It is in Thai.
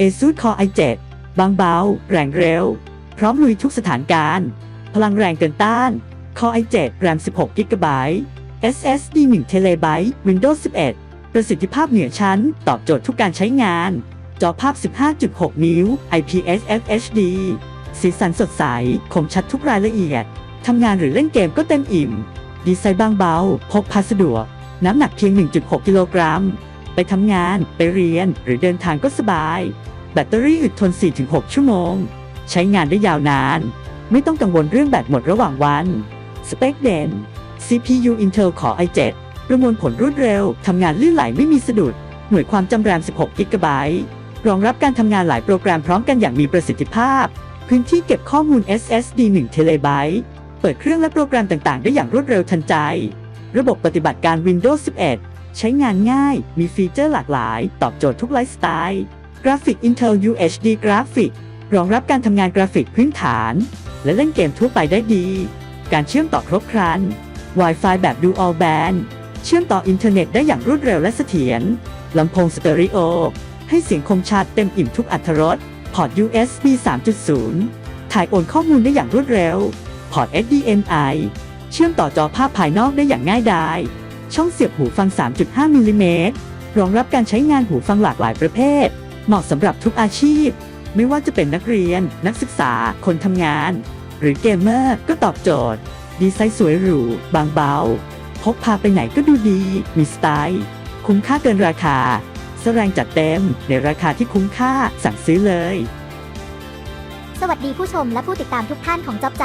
ASUS Core i7 บางเบา แรงเร็ว พร้อมลุยทุกสถานการณ์ พลังแรงเกินต้าน Core i7 RAM 16 GB SSD 1 TB Windows 11 ประสิทธิภาพเหนือชั้น ตอบโจทย์ทุกการใช้งาน จอภาพ 15.6 นิ้ว IPS FHD สีสันสดใส คมชัดทุกรายละเอียด ทำงานหรือเล่นเกมก็เต็มอิ่ม ดีไซน์บางเบา พกพาสะดวก น้ำหนักเพียง 1.6 กิโลกรัม ไปทำงาน ไปเรียน หรือเดินทางก็สบาย แบตเตอรี่อึดทน 4-6 ชั่วโมง ใช้งานได้ยาวนาน ไม่ต้องกังวลเรื่องแบตหมดระหว่างวัน สเปคเด่น CPU Intel Core i7 ประมวลผลรวดเร็ว ทำงานลื่นไหลไม่มีสะดุด หน่วยความจำแรม 16 กิกะไบต์รองรับการทำงานหลายโปรแกรมพร้อมกันอย่างมีประสิทธิภาพ พื้นที่เก็บข้อมูล SSD 1 t b เปิดเครื่องและโปรแกรมต่าง ๆ ได้อย่างรวดเร็วทันใจ ระบบปฏิบัติการ Windows 11 ใช้งานง่าย มีฟีเจอร์หลากหลาย ตอบโจทย์ทุกไลฟ์สไตล์กราฟิก Intel UHD กราฟิกรองรับการทำงานกราฟิกพื้นฐาน และเล่นเกมทั่วไปได้ดี การเชื่อมต่อครบครัน Wi-Fi แบบ Dual Band เชื่อมต่ออินเทอร์เน็ตได้อย่างรวดเร็วและเสถียรลำโพงสเตอริโอ ให้เสียงคมชัดเต็มอิ่มทุกอัตรรสพอร์ต USB 3.0 ถ่ายโอนข้อมูลได้อย่างรวดเร็ว พอร์ต HDMI เชื่อมต่อจอภาพภายนอกได้อย่างง่ายดาย ช่องเสียบหูฟัง 3.5 มิลลิเมตร รองรับการใช้งานหูฟังหลากหลายประเภท เหมาะสำหรับทุกอาชีพ ไม่ว่าจะเป็นนักเรียน นักศึกษา คนทำงาน หรือเกมเมอร์ก็ตอบโจทย์ ดีไซน์สวยหรู บางเบา พกพาไปไหนก็ดูดี มีสไตล์ คุ้มค่าเกินราคา แสดงจัดเต็ม ในราคาที่คุ้มค่าสั่งซื้อเลย สวัสดีผู้ชมและผู้ติดตามทุกท่านของจอบใจ